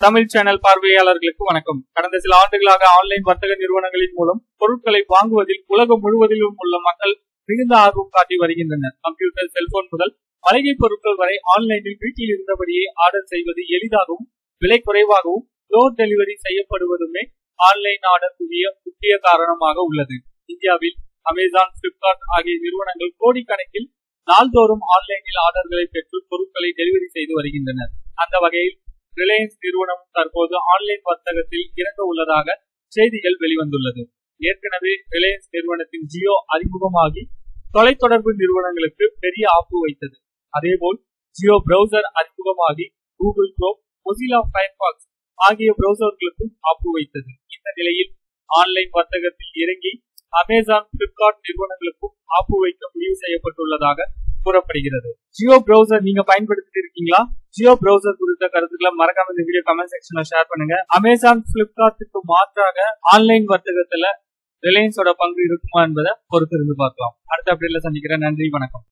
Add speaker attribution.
Speaker 1: Tamil channel பார்வையாளர்களுக்கு வணக்கம். கடந்த சில ஆண்டுகளாக ஆன்லைன் வர்த்தக நிறுவனங்களின் மூலம் பொருட்களை வாங்குவதில் உலகம் முழுவதிலும் உள்ள மக்கள் மிகுந்த ஆர்வம் காட்டி வருகின்றனர். கம்ப்யூட்டர் செல்போன் முதல் மளிகை பொருட்கள் வரை ஆன்லைனில் வீட்டில் இருந்தபடியே ஆர்டர் செய்வது எளிதாகவும் விலை குறைவாகவும் டோர் டெலிவரி செய்யப்படுவதுமே ஆன்லைன் ஆர்டர் புதிய முக்கிய காரணமாக உள்ளது. இந்தியாவில் அமேசான் பிளிப்கார்ட் ஆகிய நிறுவனங்கள் கோடிக்கணக்கில் நாள்தோறும் ஆன்லைனில் ஆர்டர்களை பெற்று பொருட்களை டெலிவரி செய்து வருகின்றனர். அந்த வகையில் ரிலையன்ஸ் நிறுவனம் தற்போது ஆன்லைன் வர்த்தகத்தில் இறங்க உள்ளதாக செய்திகள் வெளிவந்துள்ளது. ஏற்கனவே ரிலையன்ஸ் நிறுவனத்தின் ஜியோ அறிமுகமாகி தொலைத்தொடர்பு நிறுவனங்களுக்கு பெரிய ஆப்பு வைத்தது. அதேபோல் ஜியோ பிரவுசர் அறிமுகமாகி கூகுள் குரோம் மொசிலா ஃபயர்பாக்ஸ் ஆகிய பிரவுசர்களுக்கும் ஆப்பு வைத்தது. இந்த நிலையில் ஆன்லைன் வர்த்தகத்தில் இறங்கி அமேசான் பிளிப்கார்ட் நிறுவனங்களுக்கும் ஆப்பு வைக்க முடிவு செய்யப்பட்டுள்ளதாக கூறப்படுகிறது. ஜியோ பிரவுசர் நீங்க பயன்படுத்திட்டு இருக்கீங்களா? ஜியோ பிரவுசர் குறித்த கருத்துக்களை மறக்காம இந்த வீடியோ கமெண்ட் செக்ஷன்ல ஷேர் பண்ணுங்க. அமேசான் பிளிப்கார்ட்டுக்கு மாற்றாக ஆன்லைன் வர்த்தகத்துல ரிலையன்ஸோட பங்கு இருக்குமா என்பதை பொறுத்திருந்து பார்க்கலாம். அடுத்த அப்படியில சந்திக்கிறேன். நன்றி வணக்கம்.